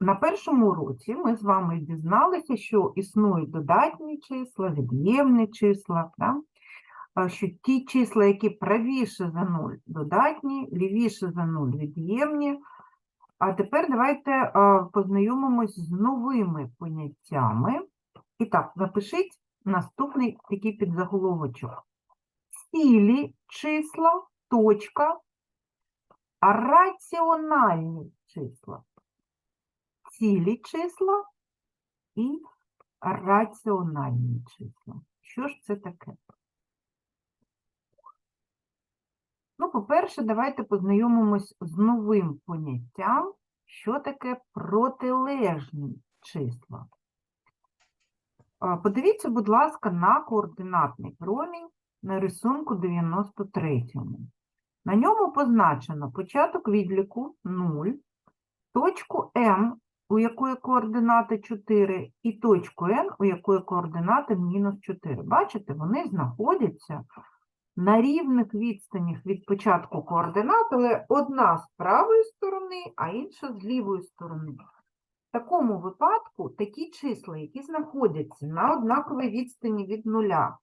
На першому уроці ми з вами дізналися, що існують додатні числа, від'ємні числа, да? Що ті числа, які правіше за 0 додатні, лівіше за 0 від'ємні. А тепер давайте познайомимось з новими поняттями. І так, запишіть наступний такий підзаголовочок. Цілі числа, точка, а раціональні числа. Цілі числа і раціональні числа. Що ж це таке? Ну, по-перше, давайте познайомимось з новим поняттям, що таке протилежні числа. Подивіться, будь ласка, на координатний промінь на рисунку 93-му. На ньому позначено початок відліку 0, точку М, у якої координати 4, і точку N, у якої координати мінус 4. Бачите, вони знаходяться на рівних відстанях від початку координат, але одна з правої сторони, а інша з лівої сторони. В такому випадку такі числа, які знаходяться на однаковій відстані від нуля,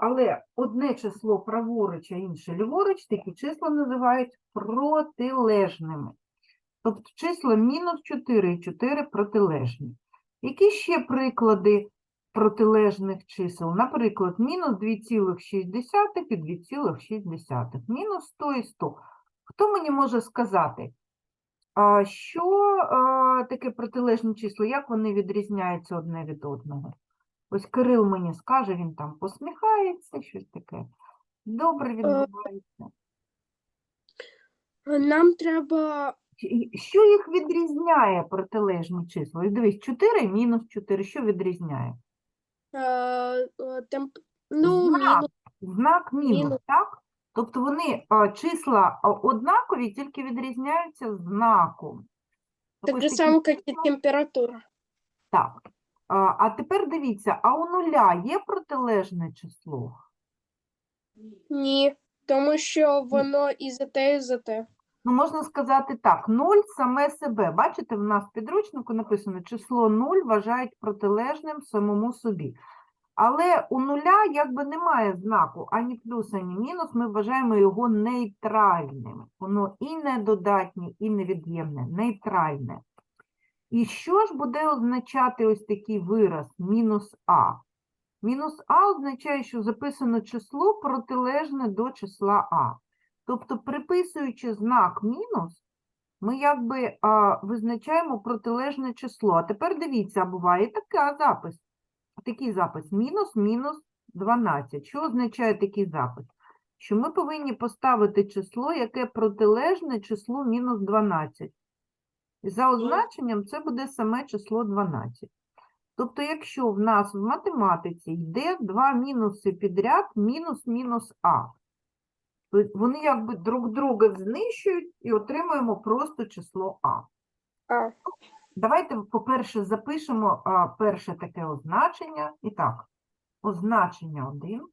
але одне число праворуч, а інше ліворуч, такі числа називають протилежними. Тобто числа мінус 4 і 4 протилежні. Які ще приклади протилежних чисел? Наприклад, мінус 2,6 і 2,6. Мінус 100 і 100. Хто мені може сказати, а що таке протилежні числа, як вони відрізняються одне від одного? Ось Кирил мені скаже, він там посміхається, щось таке. Добре відбувається. Нам треба Що їх відрізняє протилежні числа? Ось Дивись, 4 мінус 4, що відрізняє? е, е, темп... ну, Знак. мінус, Знак мінус, Мінус. так? Тобто вони а, числа однакові, тільки відрізняються знаком. так же само, як і температура. Так. А, а тепер дивіться, а у нуля є протилежне число? Ні, тому що воно і за те, і за те. Ну, можна сказати так, 0 саме себе. Бачите, в нас в підручнику написано, число 0 вважають протилежним самому собі. Але у нуля якби немає знаку ані плюс, ані мінус, ми вважаємо його нейтральним. Воно і не додатнє, і невід'ємне, нейтральне. І що ж буде означати ось такий вираз мінус А? Мінус А означає, що записано число протилежне до числа А. Тобто, приписуючи знак мінус, ми якби а, визначаємо протилежне число. А тепер дивіться, буває така запис. Такий запис мінус мінус 12. Що означає такий запис? Що ми повинні поставити число, яке протилежне числу мінус 12. І за означенням це буде саме число 12. Тобто, якщо в нас в математиці йде два мінуси підряд, мінус мінус А, то вони якби друг друга знищують і отримуємо просто число А. А, Давайте, по-перше, запишемо а, перше таке означення. І так, означення 1.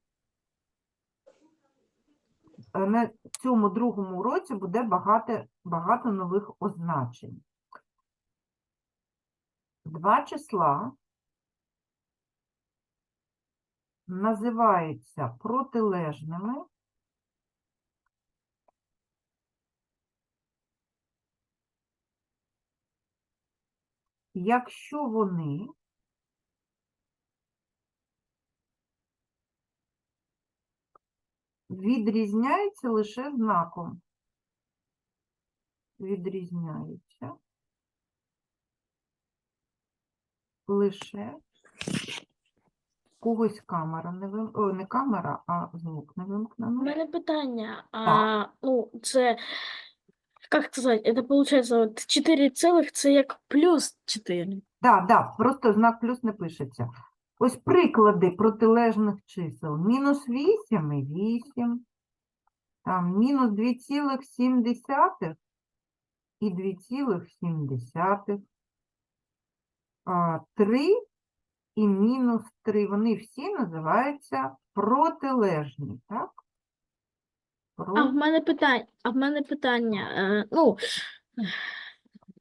Е, На цьому другому уроці буде багато, багато нових означень. Два числа називаються протилежними. Якщо вони відрізняються лише знаком. Відрізняються лише когось камера не вим... О, не камера, а звук не У вимкнено. мене питання. А, ну, це, як сказати, це виходить, от 4 цілих це як плюс 4. Да, да, просто знак плюс не пишеться. Ось приклади протилежних чисел. Мінус 8 і 8, там, мінус 2,7 і 2,7. 3 і мінус 3. Вони всі називаються протилежні, так? А в мене питання, а в мене питання, е, ну,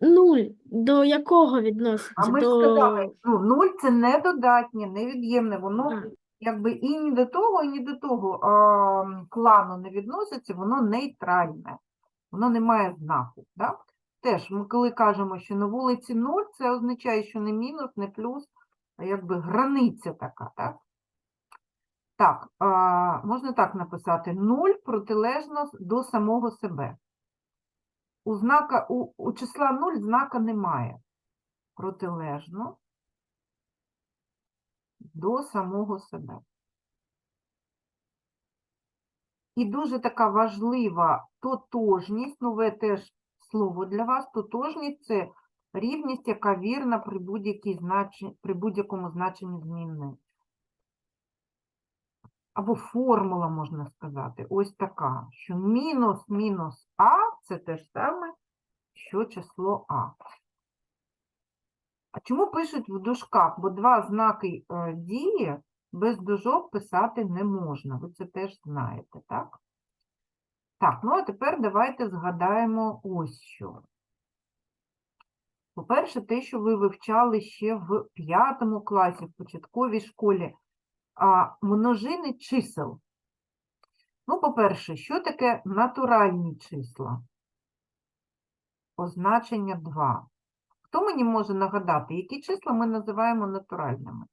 нуль до якого відноситься? А ми ж до... сказали, ну, нуль це не додатнє, невід'ємне, воно А. якби і ні до того, і ні до того а, клану не відноситься, воно нейтральне, воно не має знаку. Да? Теж ми коли кажемо, що на вулиці нуль, це означає, що не мінус, не плюс, а якби границя така, так? Так, а, можна так написати: нуль протилежно до самого себе. У, знака, у, у числа 0 знака немає. Протилежно до самого себе. І дуже така важлива тотожність, нове теж слово для вас. Тотожність це рівність, яка вірна при, будь-якому значенні змінної. Або формула, можна сказати, ось така, що мінус мінус А це те ж саме, що число А. А чому пишуть в дужках? Бо два знаки е, дії без дужок писати не можна. Ви це теж знаєте, так? Так, ну а тепер давайте згадаємо ось що. По-перше, те, що ви вивчали ще в п'ятому класі, в початковій школі, а, множини чисел. Ну, по-перше, що таке натуральні числа? Означення 2. Хто мені може нагадати, які числа ми називаємо натуральними?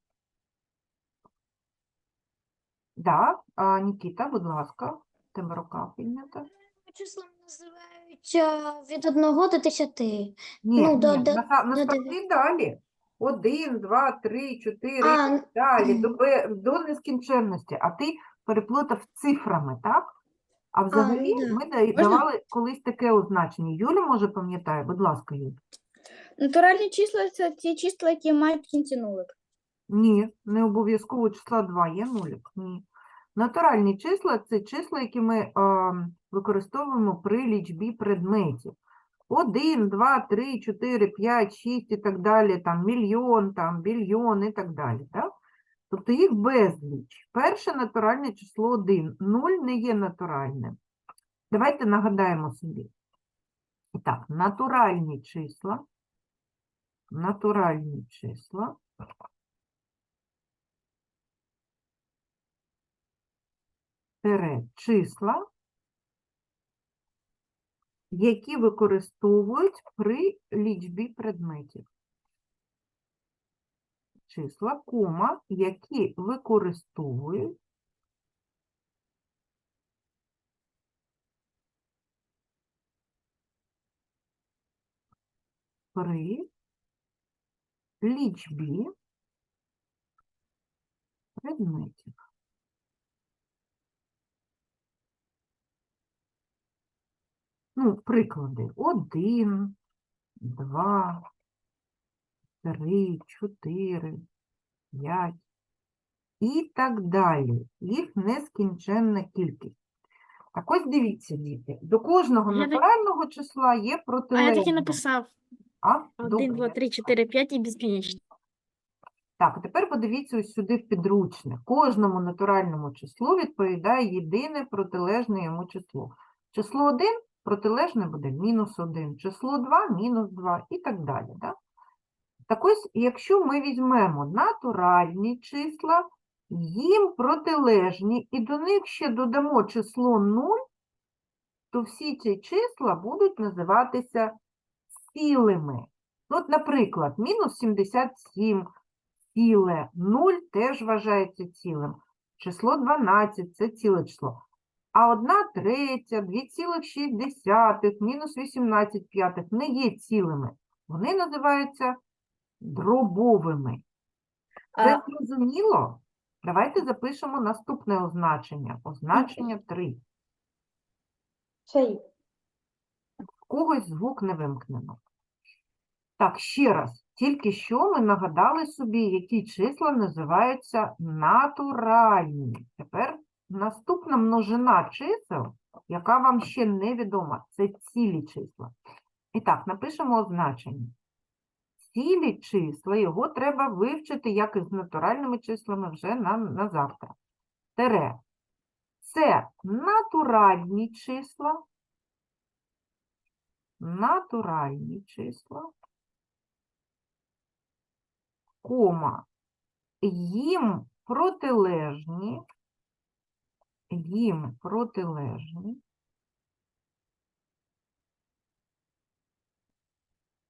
Да, а, Нікіта, будь ласка, тебе рука піднята. Числа називають е, від 1 до 10. Ні, Ну, ні, до- наса- до насправді далі. Один, два, три, чотири, А, далі, до, бе- до нескінченності. А ти переплутав цифрами, так? А взагалі да. ми да- давали колись таке означення. Юля, може, пам'ятає? Будь ласка, Юля. Натуральні числа це ті числа, які мають в кінці нулик. Ні, не обов'язково числа 2 є нулік. Ні. Натуральні числа це числа, які ми е, використовуємо при лічбі предметів. 1, 2, 3, 4, 5, 6 і так далі, там мільйон, там більйон і так далі. Так? Тобто їх безліч. Перше натуральне число 1. 0 не є натуральним. Давайте нагадаємо собі. Так, натуральні числа. Натуральні числа. тире числа, які використовують при лічбі предметів. Числа, кома, які використовують при лічбі предметів. Ну, приклади. Один, два, три, чотири, п'ять і так далі. Їх нескінченна кількість. Так ось дивіться, діти, до кожного Я натурального числа є А я так і написав. А? 1, Добре, 2, я 3, 4, 5 і безкінечно. Так, а тепер подивіться ось сюди в підручник. Кожному натуральному числу відповідає єдине протилежне йому число. Число 1 протилежне буде мінус 1, число 2 мінус 2 і так далі. Да? Так ось, якщо ми візьмемо натуральні числа, їм протилежні, і до них ще додамо число 0, то всі ці числа будуть називатися цілими. Ну, От, наприклад, мінус 77 ціле, 0 теж вважається цілим. Число 12 – це ціле число. А 1 третя, 2,6, мінус 18 п'ятих не є цілими. Вони називаються дробовими. Це зрозуміло? Давайте запишемо наступне означення. Означення 3. В когось звук не вимкнено. Так, ще раз. Тільки що ми нагадали собі, які числа називаються натуральні. Тепер наступна множина чисел, яка вам ще не відома, це цілі числа. І так, напишемо означення. Цілі числа, його треба вивчити, як і з натуральними числами, вже на, на завтра. Тере. Це натуральні числа, натуральні числа, кома, їм протилежні, їм протилежні,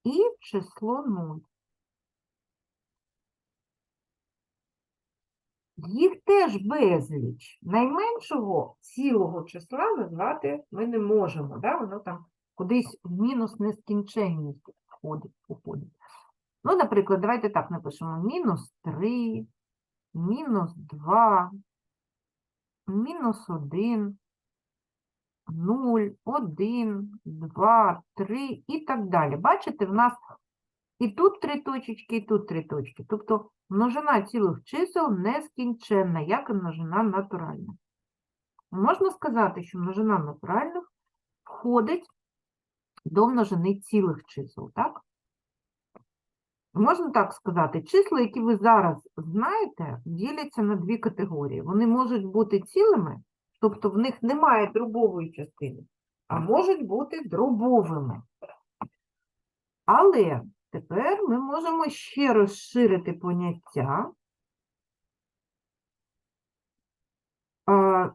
і число 0. Їх теж безліч. Найменшого цілого числа назвати ми не можемо. Да? Воно там кудись в мінус нескінченність входить. Ну, наприклад, давайте так напишемо: мінус 3, мінус 2, мінус 1, 0, 1, 2, 3 і так далі. Бачите, в нас і тут три точечки, і тут три точки. Тобто множина цілих чисел нескінченна, як і множина натуральна. Можна сказати, що множина натуральних входить до множини цілих чисел, так? Можна так сказати, числа, які ви зараз знаєте, діляться на дві категорії. Вони можуть бути цілими, тобто в них немає дробової частини, а можуть бути дробовими. Але тепер ми можемо ще розширити поняття.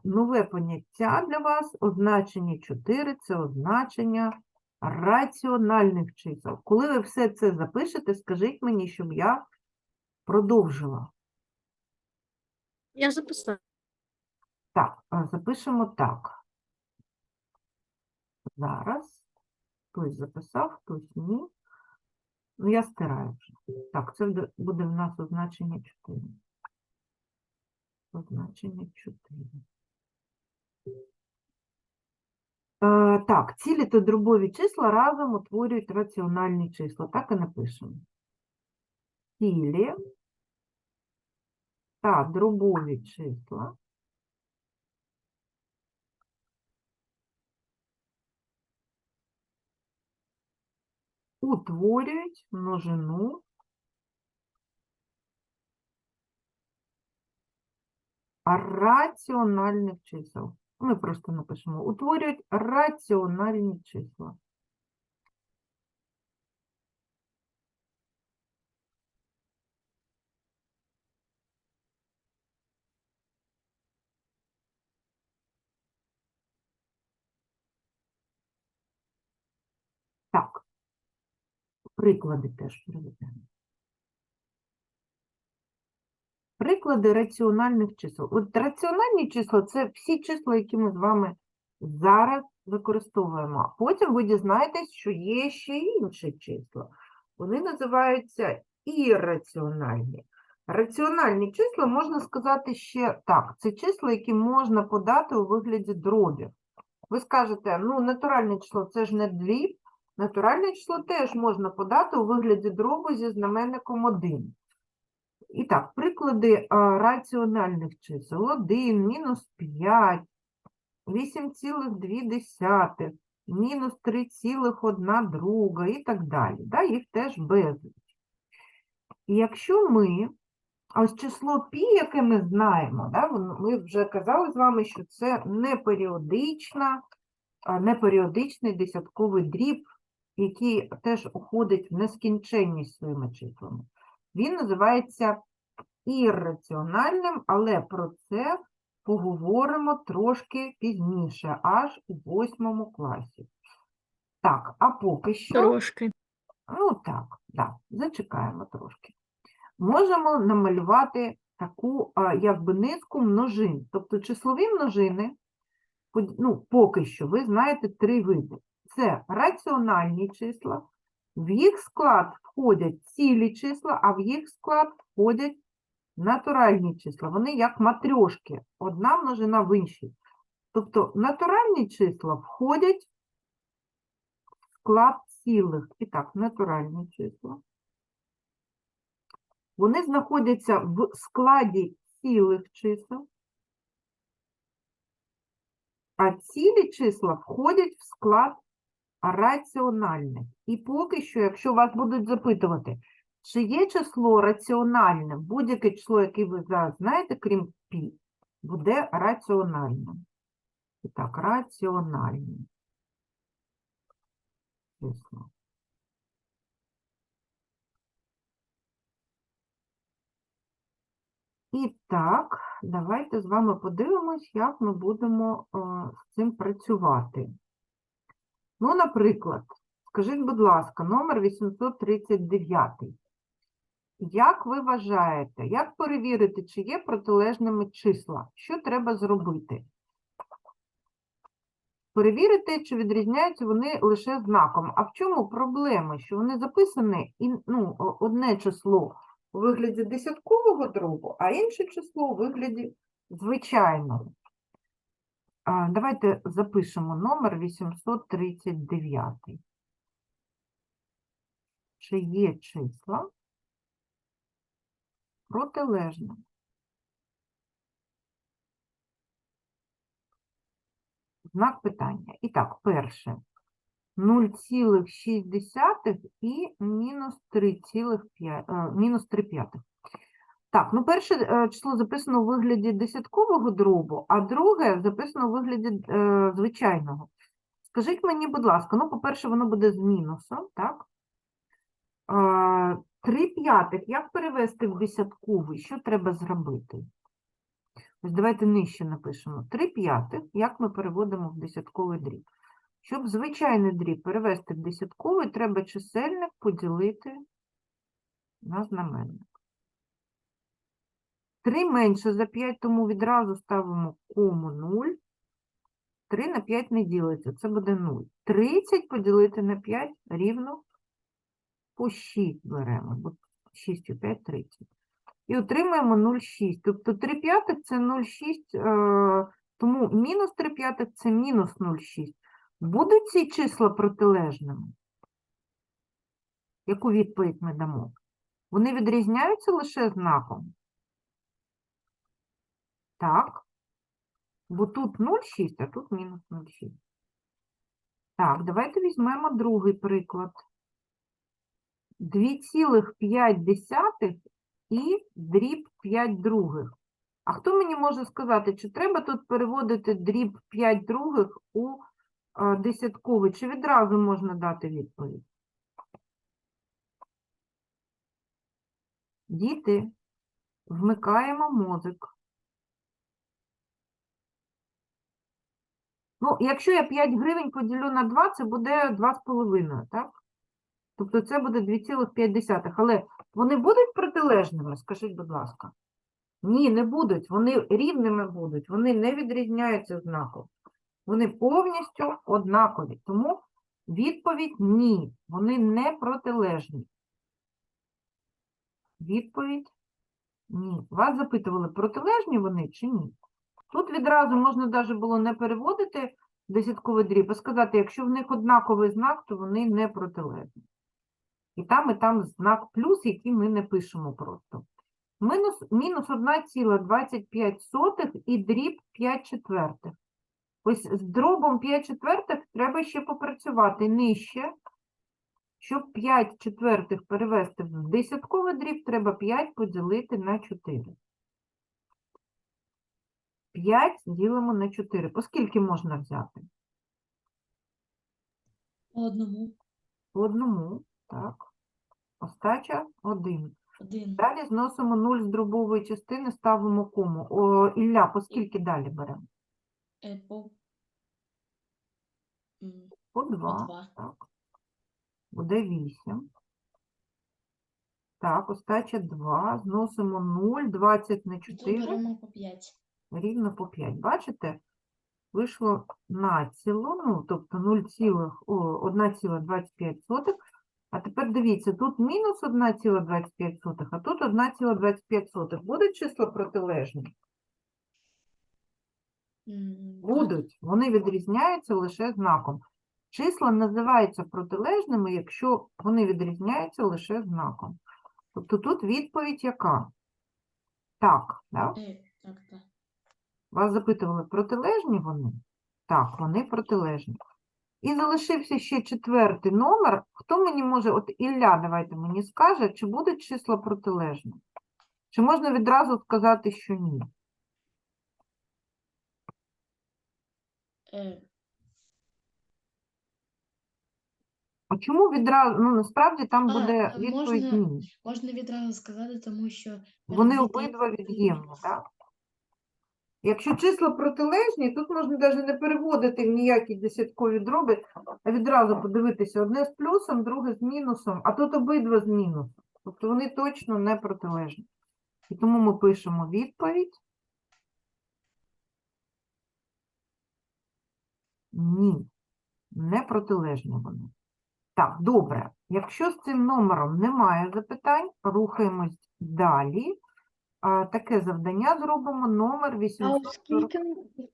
Нове поняття для вас означення 4 це означення раціональних чисел. Коли ви все це запишете, скажіть мені, щоб я продовжила. Я записав. Так, запишемо так. Зараз. Хтось записав, хтось ні. Ну, я стираю вже. Так, це буде в нас означення 4. Означення 4. Так, цілі та дробові числа разом утворюють раціональні числа. Так і напишемо. Цілі та дробові числа утворюють множину раціональних чисел. Ми просто напишемо. Утворюють раціональні числа. Так. Приклади теж приведемо. Приклади раціональних чисел. От раціональні числа це всі числа, які ми з вами зараз використовуємо. Потім ви дізнаєтесь, що є ще інші числа. Вони називаються ірраціональні. Раціональні числа можна сказати ще так. Це числа, які можна подати у вигляді дробів. Ви скажете, ну, натуральне число це ж не дріб, натуральне число теж можна подати у вигляді дробу зі знаменником 1. І так, приклади раціональних чисел. 1, мінус 5, 8,2, мінус 3,1 друга і так далі. Да? Їх теж безліч. І якщо ми, ось число π, яке ми знаємо, да? ми вже казали з вами, що це неперіодична, неперіодичний десятковий дріб, який теж уходить в нескінченність своїми числами. Він називається ірраціональним, але про це поговоримо трошки пізніше, аж у восьмому класі. Так, а поки що, Трошки. ну так, да, зачекаємо трошки. Можемо намалювати таку якби низку множин. Тобто числові множини, ну, поки що, ви знаєте три види. Це раціональні числа, в їх склад входять цілі числа, а в їх склад входять натуральні числа. Вони як матрьошки, одна множина в іншій. Тобто натуральні числа входять в склад цілих. І так, натуральні числа. Вони знаходяться в складі цілих чисел, а цілі числа входять в склад раціональних. І поки що, якщо вас будуть запитувати, чи є число раціональним, будь-яке число, яке ви зараз знаєте, крім пі, буде раціональним. І так, раціональним. числа. І так, давайте з вами подивимось, як ми будемо е, з цим працювати. Ну, наприклад, скажіть, будь ласка, номер 839. Як ви вважаєте, як перевірити, чи є протилежними числа? Що треба зробити? Перевірити, чи відрізняються вони лише знаком. А в чому проблема? Що вони записані і, ну, одне число у вигляді десяткового дробу, а інше число у вигляді звичайного. Давайте запишемо номер 839. Чи є числа протилежні? Знак питання. І так, перше. 0,6 і мінус 3,5, е, мінус 3 п'ятих. Так, ну перше е, число записано у вигляді десяткового дробу, а друге записано у вигляді е, звичайного. Скажіть мені, будь ласка, ну, по-перше, воно буде з мінусом, так? Е, 3 п'ятих, як перевести в десятковий? Що треба зробити? Ось давайте нижче напишемо. 3 п'ятих, як ми переводимо в десятковий дріб? Щоб звичайний дріб перевести в десятковий, треба чисельник поділити на знаменник. 3 менше за 5, тому відразу ставимо кому 0. 3 на 5 не ділиться, це буде 0. 30 поділити на 5 рівно по 6 беремо, бо 6 у 5 – 30. І отримаємо 0,6. Тобто 3 п'ятих – це 0,6, е, тому мінус 3 п'ятих – це мінус 0,6. Будуть ці числа протилежними? Яку відповідь ми дамо? Вони відрізняються лише знаком? Так. Бо тут 0,6, а тут мінус 0,6. Так, давайте візьмемо другий приклад. 2,5 і дріб 5 других. А хто мені може сказати, чи треба тут переводити дріб 5 других у десятковий, чи відразу можна дати відповідь? Діти, вмикаємо мозок. Ну, якщо я 5 гривень поділю на 2, це буде 2,5, так? Тобто це буде 2,5. Але вони будуть протилежними, скажіть, будь ласка. Ні, не будуть. Вони рівними будуть. Вони не відрізняються знаком. Вони повністю однакові. Тому відповідь ні. Вони не протилежні. Відповідь ні. Вас запитували, протилежні вони чи ні? Тут відразу можна навіть було не переводити десятковий дріб, а сказати, якщо в них однаковий знак, то вони не протилежні. І там, і там знак плюс, який ми не пишемо просто. Мінус, мінус 1,25 і дріб 5 четвертих. Ось з дробом 5 четвертих треба ще попрацювати нижче. Щоб 5 четвертих перевести в десятковий дріб, треба 5 поділити на 4. 5 ділимо на 4. По скільки можна взяти? По одному. По одному, так. Остача 1. Один. Далі зносимо 0 з дробової частини, ставимо кому. О, Ілля, по скільки далі беремо? Е, по... м, По по 2. два. Так. Буде 8. Так, остача 2. Зносимо 0, 20 на І Тут 4, беремо по п'ять. Рівно по 5. Бачите? Вийшло націло, ну, тобто 0,1,25. А тепер дивіться, тут мінус 1,25, а тут 1,25. Будуть числа протилежні? Будуть. Вони відрізняються лише знаком. Числа називаються протилежними, якщо вони відрізняються лише знаком. Тобто тут відповідь яка? Так, да? Е, так, так. Вас запитували, протилежні вони? Так, вони протилежні. І залишився ще четвертий номер. Хто мені може, от Ілля, давайте мені скаже, чи будуть числа протилежні? Чи можна відразу сказати, що ні? Е, А чому відразу? Ну, насправді там А, буде а відповідь можна- ні. Можна відразу сказати, тому що Вони обидва від'ємні, так? Якщо числа протилежні, тут можна навіть не переводити в ніякі десяткові дроби, а відразу подивитися одне з плюсом, друге з мінусом, а тут обидва з мінусом. Тобто вони точно не протилежні. І тому ми пишемо відповідь. Ні, не протилежні вони. Так, добре. Якщо з цим номером немає запитань, рухаємось далі. А, таке завдання зробимо номер А 840. оскільки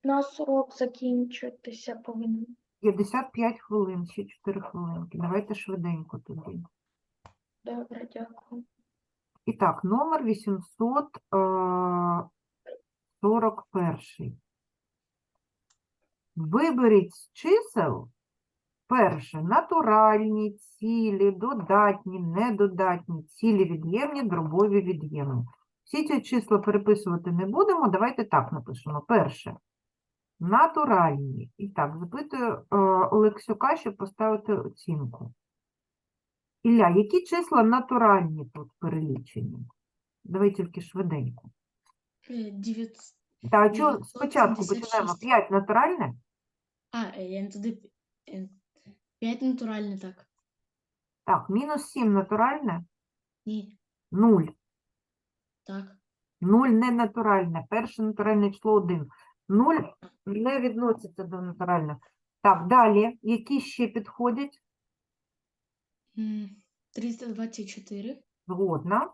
на срок закінчитися повинен? 55 хвилин, ще 4 хвилинки. Давайте швиденько тоді. Добре, дякую. І так, номер е, 841. Виберіть з чисел перше натуральні, цілі, додатні, недодатні, цілі від'ємні, дробові від'ємні. Всі ці числа переписувати не будемо. Давайте так напишемо. Перше. Натуральні. І так, запитую е, Олексюка, щоб поставити оцінку. Ілля, які числа натуральні тут перелічені? Давай тільки швиденько. Е, дев'ят- Та а чого спочатку починаємо? 5 натуральне? А, е, я не туди. 5 натуральне, так. Так, мінус 7 натуральне? Ні, 0. Так. 0 не натуральне. Перше натуральне число 1. 0 не відноситься до натурального. Так, далі. Які ще підходять? 324 Згодна.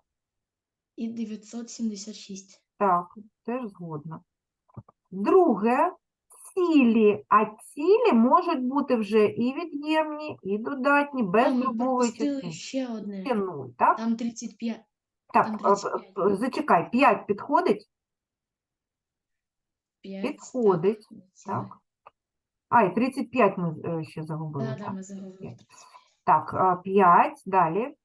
і 976. Так, теж згодна. Друге, цілі. А цілі можуть бути вже і від'ємні, і додатні, без А, ми дробової пропустили частини. ще одне. Ще 0, так? Там 35. Так, там а, п- 35. п- зачекай, 5 підходить? 5. Підходить, Так. А, і 35 ми е, ще загубили. Так, да, так. ми заговорили. Так, 5, далі,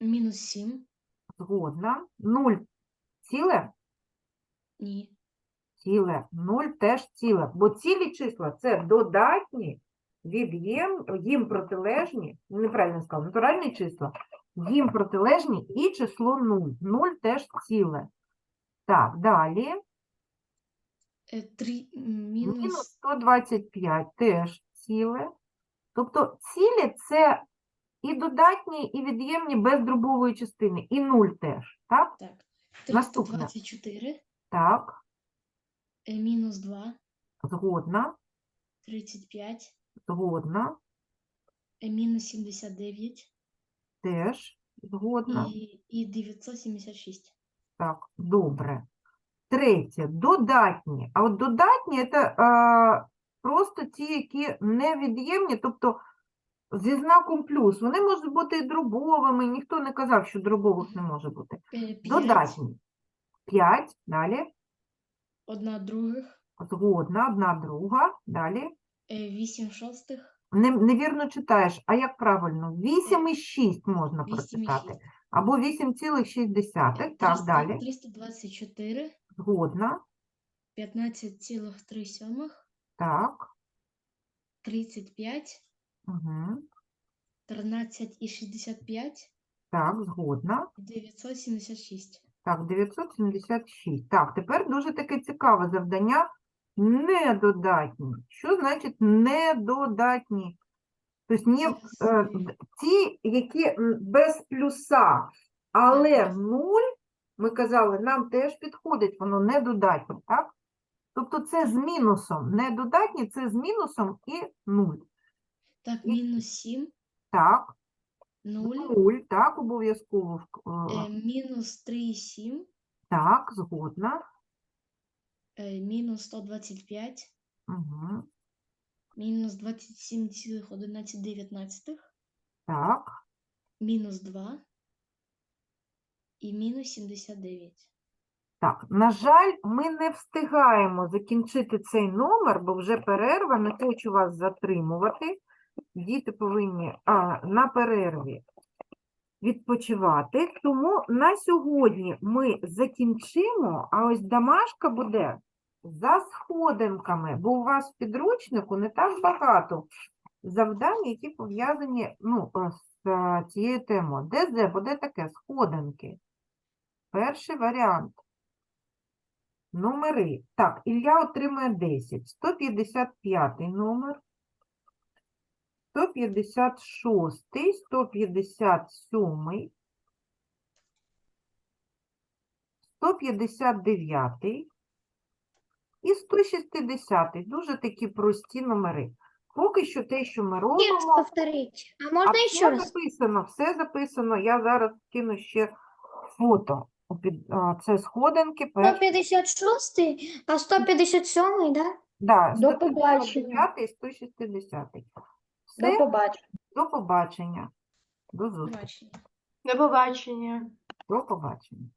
Мінус 7. згодна. 0 ціле, Ні. ціле, 0 теж ціле. Бо цілі числа це додатні, від'єм, їм протилежні, неправильно сказав, натуральні числа, їм протилежні і число 0. 0 теж ціле. Так, далі. Е, три, Мінус мінус 125 теж ціле. Тобто цілі це і додатні, і від'ємні без дробової частини, і 0 теж. Так? так. Наступне. 324, Так, е, мінус 2, згодна, 35, згодна, е, мінус 79 теж згодна. і, і 976. Так, добре. Третє, додатні. А от додатні це е, просто ті, які невід'ємні, тобто зі знаком плюс. Вони можуть бути і дробовими, ніхто не казав, що дробових не може бути. Е, 5, Додатні. 5, далі. одна других, Згодна, одна друга. Далі. е, 8 шостих, Не, невірно читаєш. А як правильно? 8,6 можна 8 і прочитати. 6. Або 8,6. Так, далі. 324, Згодна. 15,3 Так. 35, Угу. 13,65, Так, згодна. 976. Так, 976. Так, тепер дуже таке цікаве завдання. Недодатні. Що значить недодатні? Тобто не, е, ті, які без плюса, але 0, ми казали, нам теж підходить, воно недодатні, так? Тобто це з мінусом. Недодатні це з мінусом і 0. Так, мінус 7, Так, 0, 0, так, обов'язково. е, е, мінус 3,7, Так, згодна. Мінус 125, Угу. мінус 27,11, Так. мінус 2 і мінус 79. Так, на жаль, ми не встигаємо закінчити цей номер, бо вже перерва, не хочу вас затримувати. Діти повинні а, на перерві відпочивати. Тому на сьогодні ми закінчимо, а ось домашка буде за сходинками, бо у вас в підручнику не так багато завдання, які пов'язані ну, з е, цією темою. ДЗ буде таке сходинки. Перший варіант. Номери. Так, Ілля отримує 10. 155 номер. 156, 157, 159 і 160. Дуже такі прості номери. Поки що те, що ми робимо, повторіть. А а можна все ще раз? записано, все записано. Я зараз кину ще фото. Це сходинки. перші. 156, а 157, да? Да, До побачення. 159 і 160. До побачення. до побачення. До зустрічі. До побачення. До побачення.